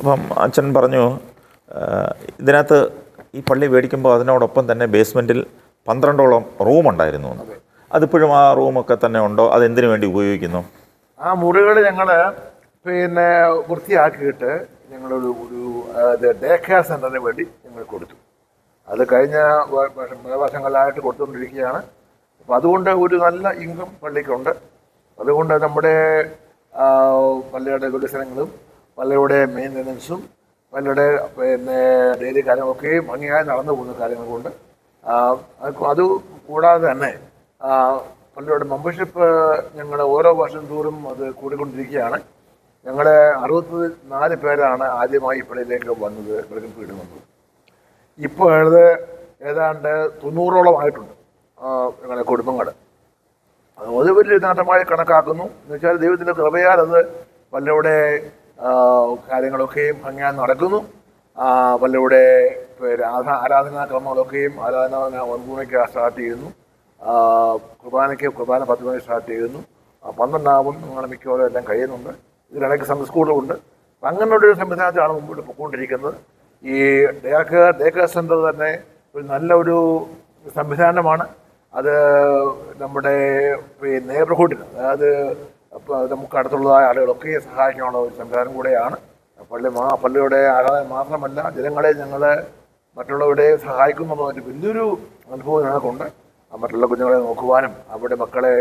അപ്പം അച്ഛൻ പറഞ്ഞു ഇതിനകത്ത് ഈ പള്ളി മേടിക്കുമ്പോൾ അതിനോടൊപ്പം തന്നെ ബേസ്മെന്റിൽ പന്ത്രണ്ടോളം റൂം ഉണ്ടായിരുന്നു അതിപ്പോഴും ആ റൂമൊക്കെ തന്നെ ഉണ്ടോ? അതെന്തിനു വേണ്ടി ഉപയോഗിക്കുന്നു? ആ മുറികൾ ഞങ്ങൾ പിന്നെ വൃത്തിയാക്കിയിട്ട് ഞങ്ങളൊരു ഒരു ഡേ കെയർ സെന്ററിന് വേണ്ടി ഞങ്ങൾ കൊടുത്തു. അത് കഴിഞ്ഞ വ- വർഷം- പല വർഷങ്ങളായിട്ട് കൊടുത്തുകൊണ്ടിരിക്കുകയാണ്. അപ്പം അതുകൊണ്ട് ഒരു നല്ല ഇൻകം പള്ളിക്കുണ്ട്. അതുകൊണ്ട് നമ്മുടെ പള്ളിയുടെ വികസനങ്ങളും പള്ളിയുടെ മെയിന്റനൻസും പലരുടെ പിന്നെ ഡെയിലി കാര്യങ്ങളൊക്കെയും ഭംഗിയായി നടന്നു പോകുന്ന കാര്യങ്ങൾ കൊണ്ട് അത് കൂടാതെ തന്നെ പള്ളിയുടെ മെമ്പർഷിപ്പ് ഞങ്ങൾ ഓരോ വർഷം തോറും അത് കൂടിക്കൊണ്ടിരിക്കുകയാണ്. ഞങ്ങൾ അറുപത്തി നാല് പേരാണ് ആദ്യമായി പള്ളിയിലേക്ക് വന്നത് വെളുക്കും വീട് വന്നത്. ഇപ്പോൾ അത് ഏതാണ്ട് തൊണ്ണൂറോളം ആയിട്ടുണ്ട് ഞങ്ങളുടെ കുടുംബങ്ങൾ അത് വലിയ നേട്ടമായി കണക്കാക്കുന്നു. എന്ന് വെച്ചാൽ ദൈവത്തിന്റെ കൃപയാൽ അത് പലരുടെ ആ, കാര്യങ്ങളൊക്കെയും അങ്ങനെ നടക്കുന്നു. ആ, ആരാധനാ ആരാധനാക്രമങ്ങളൊക്കെയും ആരാധന ഒൻപൂണയ്ക്ക് സ്റ്റാർട്ട് ചെയ്യുന്നു. കുർബാനയ്ക്ക് കുർബാന പത്ത് മണി സ്റ്റാർട്ട് ചെയ്യുന്നു. പന്ത്രണ്ടാവും നിങ്ങൾ മിക്കവാറും എല്ലാം കഴിയുന്നുണ്ട്. ഇതിനിടയ്ക്ക് സൺഡേ സ്കൂളുമുണ്ട് അപ്പം അങ്ങനെയുള്ള ഒരു സംവിധാനത്തിലാണ് മുമ്പോട്ട് പോയിക്കൊണ്ടിരിക്കുന്നത് ഈ ഡേക്ക ഡേക്ക സെന്റർ തന്നെ ഒരു നല്ലൊരു സംവിധാനമാണ്. അത് നമ്മുടെ നെയ്ബർഹുഡിന് അതായത് നമുക്ക് അടുത്തുള്ളതായ ആളുകളൊക്കെ സഹായിക്കാനുള്ള ഒരു സംവിധാനം കൂടെയാണ്. പള്ളി മാ പള്ളിയുടെ ആരാധന മാത്രമല്ല ജനങ്ങളെ ഞങ്ങളെ മറ്റുള്ളവരെ സഹായിക്കുന്നുള്ള ഒരു വലിയൊരു അനുഭവം ഞങ്ങൾക്കുണ്ട്. മറ്റുള്ള കുഞ്ഞുങ്ങളെ നോക്കുവാനും അവരുടെ മക്കളെ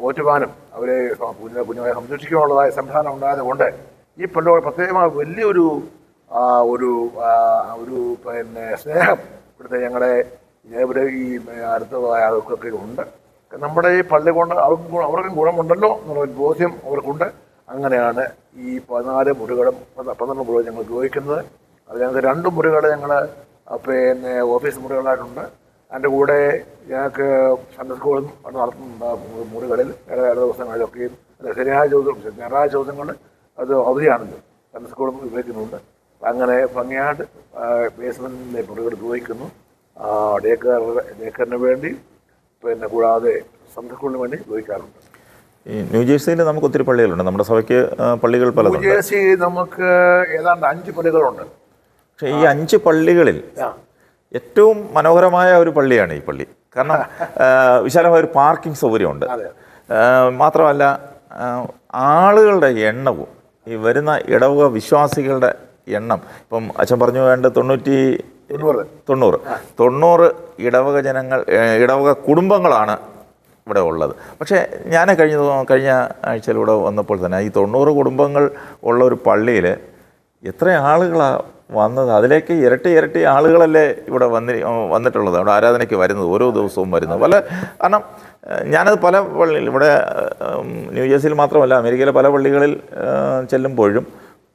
പോറ്റുവാനും അവരെ കുഞ്ഞുങ്ങളെ കുഞ്ഞുങ്ങളെ സംരക്ഷിക്കാനുള്ളതായ സംവിധാനം ഉണ്ടായതുകൊണ്ട് ഈ പള്ളിയോട് പ്രത്യേകമായ വലിയൊരു ഒരു ഒരു പിന്നെ സ്നേഹം ഇവിടുത്തെ ഞങ്ങളുടെ ഈ അടുത്തതായ ആൾക്കൊക്കെ ഉണ്ട്. നമ്മുടെ ഈ പള്ളി കൊണ്ട് അവർക്കും അവർക്കും ഗുണമുണ്ടല്ലോ എന്നുള്ളൊരു ബോധ്യം അവർക്കുണ്ട്. അങ്ങനെയാണ് ഈ പതിനാല് മുറികളും പന്ത്ര- പന്ത്രണ്ട് മുറികൾ ഞങ്ങൾ ഉപയോഗിക്കുന്നത്. അത് ഞങ്ങൾക്ക് രണ്ട് മുറികൾ ഞങ്ങൾ പിന്നെ ഓഫീസ് മുറികളായിട്ടുണ്ട്. അതിന്റെ കൂടെ ഞങ്ങൾക്ക് സൺഡേ സ്കൂളും നടത്തുന്ന മുറികളിൽ. ഇട ദിവസങ്ങളിലൊക്കെയും ശനിയാഴ്ച ദിവസം ഞായറാഴ്ച ദിവസങ്ങളിൽ അത് അവധിയാണല്ലോ. സൺഡേ സ്കൂളും ഉപയോഗിക്കുന്നുണ്ട്. അങ്ങനെ ഭംഗിയായിട്ട് ബേസ്മെന്റിന്റെ മുറികൾ ഉപയോഗിക്കുന്നു. ഡേക്കർ ഡേക്കറിന് വേണ്ടി പിന്നെ കൂടാതെ സന്ദർഭങ്ങൾ വേണ്ടി ഉപയോഗിക്കാറുണ്ട്. ഈ ന്യൂജേഴ്സിയിൽ നമുക്ക് ഒത്തിരി പള്ളികളുണ്ട്. നമ്മുടെ സഭയ്ക്ക് പള്ളികൾ പല ന്യൂജേഴ്സി നമുക്ക് ഏതാണ്ട് അഞ്ച് പള്ളികളുണ്ട്. പക്ഷേ ഈ അഞ്ച് പള്ളികളിൽ ഏറ്റവും മനോഹരമായ ഒരു പള്ളിയാണ് ഈ പള്ളി. കാരണം വിശാലമായ ഒരു പാർക്കിംഗ് സൗകര്യമുണ്ട്. മാത്രമല്ല ആളുകളുടെ എണ്ണവും ഈ വരുന്ന ഇടവക വിശ്വാസികളുടെ എണ്ണം ഇപ്പം അച്ഛൻ പറഞ്ഞു വേണ്ട തൊണ്ണൂറ്റി തൊണ്ണൂറ്. തൊണ്ണൂറ്. ഇടവക ജനങ്ങൾ ഇടവക കുടുംബങ്ങളാണ് ഇവിടെ ഉള്ളത്. പക്ഷേ ഞാൻ കഴിഞ്ഞ കഴിഞ്ഞ ആഴ്ചയിലൂടെ വന്നപ്പോൾ തന്നെ ഈ തൊണ്ണൂറ് കുടുംബങ്ങൾ ഉള്ള ഒരു പള്ളിയിൽ എത്ര ആളുകളാണ് വന്നത്? അതിലേക്ക് ഇരട്ടി ഇരട്ടി ആളുകളല്ലേ ഇവിടെ വന്നി വന്നിട്ടുള്ളത്. അവിടെ ആരാധനയ്ക്ക് വരുന്നത് ഓരോ ദിവസവും വരുന്നത്. പല കാരണം ഞാനത് പല പള്ളിയിൽ ഇവിടെ ന്യൂജേഴ്സിയിൽ മാത്രമല്ല അമേരിക്കയിലെ പല പള്ളികളിൽ ചെല്ലുമ്പോഴും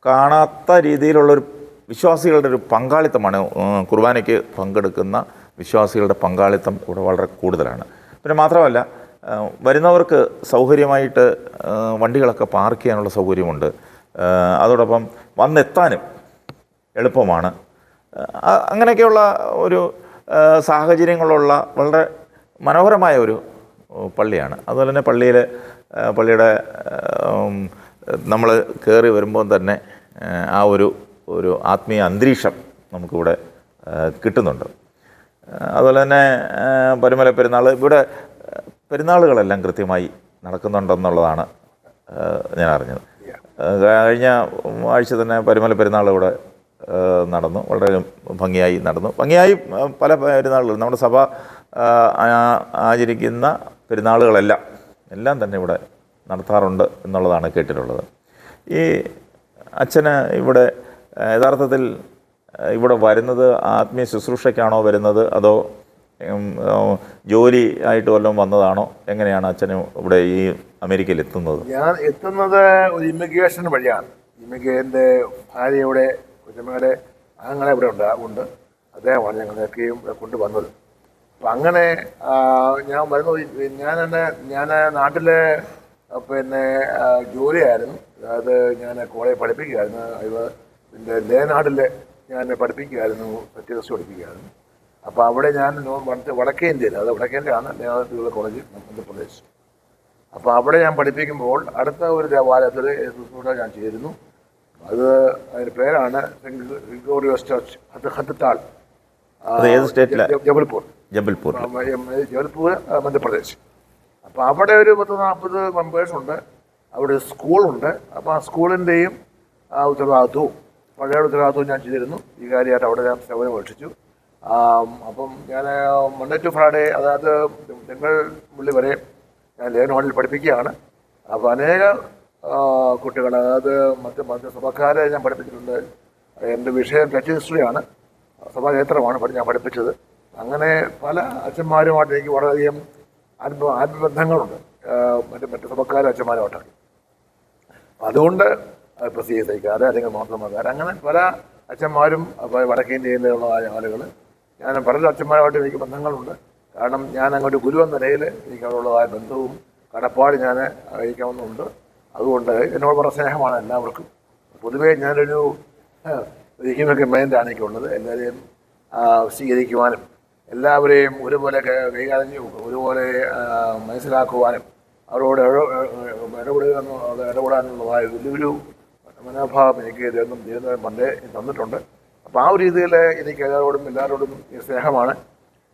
കാണാത്ത രീതിയിലുള്ളൊരു വിശ്വാസികളുടെ ഒരു പങ്കാളിത്തമാണ് കുർബാനയ്ക്ക് പങ്കെടുക്കുന്ന വിശ്വാസികളുടെ പങ്കാളിത്തം ഇവിടെ വളരെ കൂടുതലാണ്. പിന്നെ മാത്രമല്ല വരുന്നവർക്ക് സൗകര്യമായിട്ട് വണ്ടികളൊക്കെ പാർക്ക് ചെയ്യാനുള്ള സൗകര്യമുണ്ട്. അതോടൊപ്പം വന്നെത്താനും എളുപ്പമാണ്. അങ്ങനെയൊക്കെയുള്ള ഒരു സാഹചര്യങ്ങളുള്ള വളരെ മനോഹരമായ ഒരു പള്ളിയാണ്. അതുപോലെ തന്നെ പള്ളിയിൽ പള്ളിയുടെ നമ്മൾ കയറി വരുമ്പോൾ തന്നെ ആ ഒരു ഒരു ആത്മീയ അന്തരീക്ഷം നമുക്കിവിടെ കിട്ടുന്നുണ്ട്. അതുപോലെ തന്നെ പരിമല പെരുന്നാൾ ഇവിടെ പെരുന്നാളുകളെല്ലാം കൃത്യമായി നടക്കുന്നുണ്ടെന്നുള്ളതാണ് ഞാൻ അറിഞ്ഞത്. കഴിഞ്ഞ ആഴ്ച തന്നെ പരുമല പെരുന്നാൾ ഇവിടെ നടന്നു. വളരെ ഭംഗിയായി നടന്നു. ഭംഗിയായി പല പെരുന്നാളുകളും. നമ്മുടെ സഭ ആചരിക്കുന്ന പെരുന്നാളുകളെല്ലാം എല്ലാം തന്നെ ഇവിടെ നടത്താറുണ്ട് എന്നുള്ളതാണ് കേട്ടിട്ടുള്ളത്. ഈ അച്ഛന് ഇവിടെ യഥാർത്ഥത്തിൽ ഇവിടെ വരുന്നത് ആത്മീയ ശുശ്രൂഷയ്ക്കാണോ വരുന്നത്? അതോ ജോലി ആയിട്ട് വല്ലതും വന്നതാണോ? എങ്ങനെയാണ് അച്ഛന് ഇവിടെ ഈ അമേരിക്കയിൽ എത്തുന്നത്? ഞാൻ എത്തുന്നത് ഒരു ഇമിഗ്രേഷൻ വഴിയാണ്. ഇമിഗ്രേന്റെ ഭാര്യയുടെ കുഞ്ഞമ്മയുടെ അങ്ങനെ ഇവിടെ ഉണ്ട് ഉണ്ട്. അദ്ദേഹമാണ് ഞങ്ങളൊക്കെ ഇവിടെ കൊണ്ടുവന്നത്. അപ്പം അങ്ങനെ ഞാൻ വരുന്നത് ഞാൻ തന്നെ ഞാൻ നാട്ടിലെ പിന്നെ ജോലിയായിരുന്നു. അതായത് ഞാൻ കോളേജ് പഠിപ്പിക്കുകയായിരുന്നു. പിന്നെ ലേനാടിൽ ഞാൻ പഠിപ്പിക്കുകയായിരുന്നു സത്യദസ് പഠിപ്പിക്കുകയായിരുന്നു. അപ്പോൾ അവിടെ ഞാൻ വടക്കേ- ഇന്ത്യയിൽ അത് വടക്കേ ഇന്ത്യയാണ് കോളേജ് മധ്യപ്രദേശ്. അപ്പോൾ അവിടെ ഞാൻ പഠിപ്പിക്കുമ്പോൾ അടുത്ത ഒരു ദേവാലയത്തിൽ ശുശ്രൂഷ ഞാൻ ചേരുന്നു. അത് അതിന്റെ പേരാണ് സെന്റ് ഗ്രിഗോറിയോസ് ചർച്ച് അത് ഹത്തത്താൾ? ജബൽപൂർ. ജബൽപൂർ. ജബൽപൂർ മധ്യപ്രദേശ്. അപ്പോൾ അവിടെ ഒരു പത്ത് നാൽപ്പത് മെമ്പേഴ്സ് ഉണ്ട്. അവിടെ സ്കൂളുണ്ട്. അപ്പോൾ ആ സ്കൂളിന്റെയും ഉത്തരവാദിത്വവും പഴയ ഉത്തരവാദിത്വം ഞാൻ ചെയ്തിരുന്നു. ഈ കാര്യമായിട്ട് അവിടെ ഞാൻ സേവനം അപേക്ഷിച്ചു. അപ്പം ഞാൻ മൺഡേ ടു ഫ്രൈഡേ അതായത് തിങ്കൾ പുള്ളി വരെ ഞാൻ ലേനോണിൽ പഠിപ്പിക്കുകയാണ്. അപ്പോൾ അനേക കുട്ടികൾ അതായത് മറ്റ് മറ്റ് സഭക്കാരെ ഞാൻ പഠിപ്പിച്ചിട്ടുണ്ട്. എന്റെ വിഷയം ടച്ച് ഹിസ്റ്ററിയാണ് സഭാചരിത്രമാണ് ഞാൻ പഠിപ്പിച്ചത്. അങ്ങനെ പല അച്ഛന്മാരുമായിട്ട് എനിക്ക് വളരെയധികം ആത്മ ആത്മബന്ധങ്ങളുണ്ട് മറ്റ് മറ്റ് സഭക്കാരും അച്ഛന്മാരുമായിട്ടാണ് അതുകൊണ്ട് ഇപ്പോൾ സി എസ് ഐക്കാർ അല്ലെങ്കിൽ മാസമാക്കാർ അങ്ങനെ പല അച്ഛന്മാരും വടക്കേ ഇന്ത്യയിലുള്ള ആളുകൾ ഞാൻ പല അച്ഛന്മാരുമായിട്ട് എനിക്ക് ബന്ധങ്ങളുണ്ട്. കാരണം ഞാൻ അങ്ങോട്ട് ഗുരു എന്ന നിലയിൽ എനിക്ക് അവരുള്ളതായ ബന്ധവും കടപ്പാട് ഞാൻ അറിയിക്കാവുന്നുണ്ട്. അതുകൊണ്ട് എന്നോട് പറഞ്ഞ സ്നേഹമാണ് എല്ലാവർക്കും. പൊതുവേ ഞാനൊരു ഇരിക്കുന്നൊക്കെ മൈൻഡാണ് എനിക്കുള്ളത്. എല്ലാവരെയും സ്വീകരിക്കുവാനും എല്ലാവരെയും ഒരുപോലെ കൈകാര്യം ഒരുപോലെ മനസ്സിലാക്കുവാനും അവരോട് ഇട- ഇടപെടുക എന്നുള്ള ഇടപെടാനുള്ളതായ വലിയൊരു മനോഭാവം എനിക്ക് ദൈവം ദൈവം പണ്ടേ തന്നിട്ടുണ്ട്. അപ്പോൾ ആ ഒരു രീതിയിൽ എനിക്ക് എല്ലാവരോടും എല്ലാവരോടും സ്നേഹമാണ്.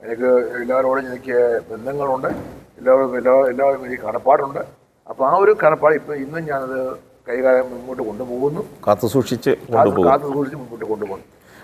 എനിക്ക് എല്ലാവരോടും എനിക്ക് ബന്ധങ്ങളുണ്ട്. എല്ലാവരും എല്ലാ എല്ലാവരും എനിക്ക് കടപ്പാടുണ്ട്. അപ്പോൾ ആ ഒരു കടപ്പാട് ഇപ്പോൾ ഇന്നും ഞാനത് കൈകാര്യം മുമ്പോട്ട് കൊണ്ടുപോകുന്നു. കാത്തു സൂക്ഷിച്ച് കാത്തു സൂക്ഷിച്ച് മുമ്പോട്ട് കൊണ്ടുപോകുന്നു.